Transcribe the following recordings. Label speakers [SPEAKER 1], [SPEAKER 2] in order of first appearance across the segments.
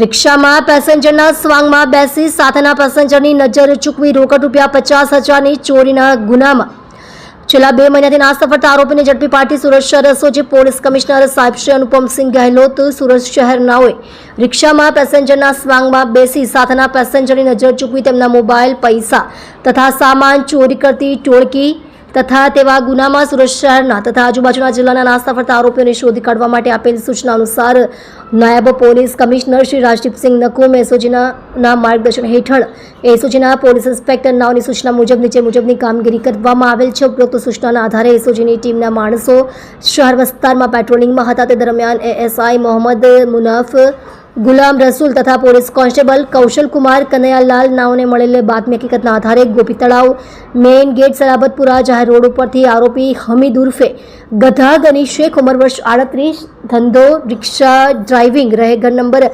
[SPEAKER 1] રિક્ષામાં પેસેન્જરના સ્વાંગમાં બેસી સાથેના પેસેન્જરની નજર ચૂકવી રોકડ રૂપિયા પચાસ હજારની ચોરીના ગુનામાં. છેલ્લા બે મહિનાથી નાસ્તા ફરતા આરોપીને ઝડપી પાડતી સુરત શહેર એસઓજી પોલીસ કમિશનર સાહેબ શ્રી અનુપમસિંહ ગહેલોત સુરત શહેરનાઓએ રિક્ષામાં પેસેન્જરના સ્વાંગમાં બેસી સાથેના પેસેન્જરની નજર ચૂકવી તેમના મોબાઈલ, પૈસા તથા સામાન ચોરી કરતી ટોળકી તથા તેવા ગુનામાં સુરત શહેરના તથા આજુબાજુના જિલ્લાના નાસ્તા ફરતા આરોપીઓને શોધી કાઢવા માટે આપેલ સૂચના અનુસાર નાયબ પોલીસ કમિશનર શ્રી રાજદીપસિંહ નકુમ એસઓજીના માર્ગદર્શન હેઠળ એસઓજીના પોલીસ ઇન્સ્પેક્ટર નાવની સૂચના મુજબ, નીચે મુજબની કામગીરી કરવામાં આવેલ છે. ઉપરોક્ત સૂચનાના આધારે એસઓજીની ટીમના માણસો શહેર વિસ્તારમાં પેટ્રોલિંગમાં હતા. તે દરમિયાન એએસઆઈ મોહમ્મદ મુનાફ ગુલામ રસૂલ તથા પોલીસ કોન્સ્ટેબલ કૌશલકુમાર કનૈયાલાલ નાઓને મળેલ બાતમી હકીકતના આધારે ગોપી તળાવ મેઇન ગેટ સલાબતપુરા જાહેર રોડ ઉપરથી આરોપી હમીદ ઉર્ફે ગધા ગની શેખ ઉંમર વર્ષ આડત્રીસ ધંધો રિક્ષા ડ્રાઇવિંગ રહે ઘર નંબર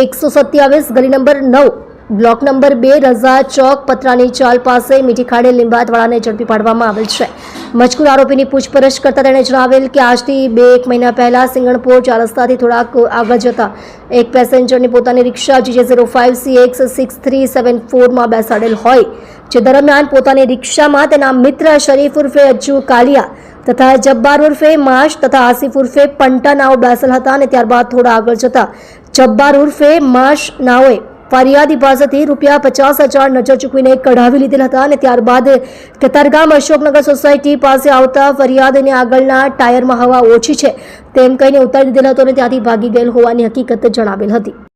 [SPEAKER 1] એકસો સત્યાવીસ ગલી નંબર નવ બ્લોક નંબર બે, રઝા ચોક, પતરાની ચાલ પાસે મીઠી ખાડે લીંબાતવાળાને ઝડપી પાડવામાં આવેલ છે. મજકૂર આરોપીની પૂછપરછ કરતા તેણે જણાવેલ કે આજથી બે એક મહિના પહેલાં સિંગણપોર ચાર રસ્તાથી થોડાક આગળ જતા એક પેસેન્જરની પોતાની રિક્ષા GJ zero five C X six three seven ફોરમાં બેસાડેલ હોય, જે દરમિયાન પોતાની રિક્ષામાં તેના મિત્ર શરીફ ઉર્ફે અજ્જુ કાલિયા તથા જબ્બાર ઉર્ફે માશ તથા આસિફ ઉર્ફે પંટા નાવ બેસેલ હતા અને ત્યારબાદ થોડા આગળ જતા જબ્બાર ઉર્ફે માશ નાઓએ ફરિયાદી પાસેથી રૂપિયા પચાસ હજાર નજર ચૂકવીને કઢાવી લીધેલ હતા અને ત્યારબાદ કતારગામ અશોકનગર સોસાયટી પાસે આવતા ફરિયાદને આગળના ટાયરમાં હવા ઓછી છે તેમ કહીને ઉતારી દીધેલ હતો અને ત્યાંથી ભાગી ગયેલ હોવાની હકીકત જણાવેલ હતી.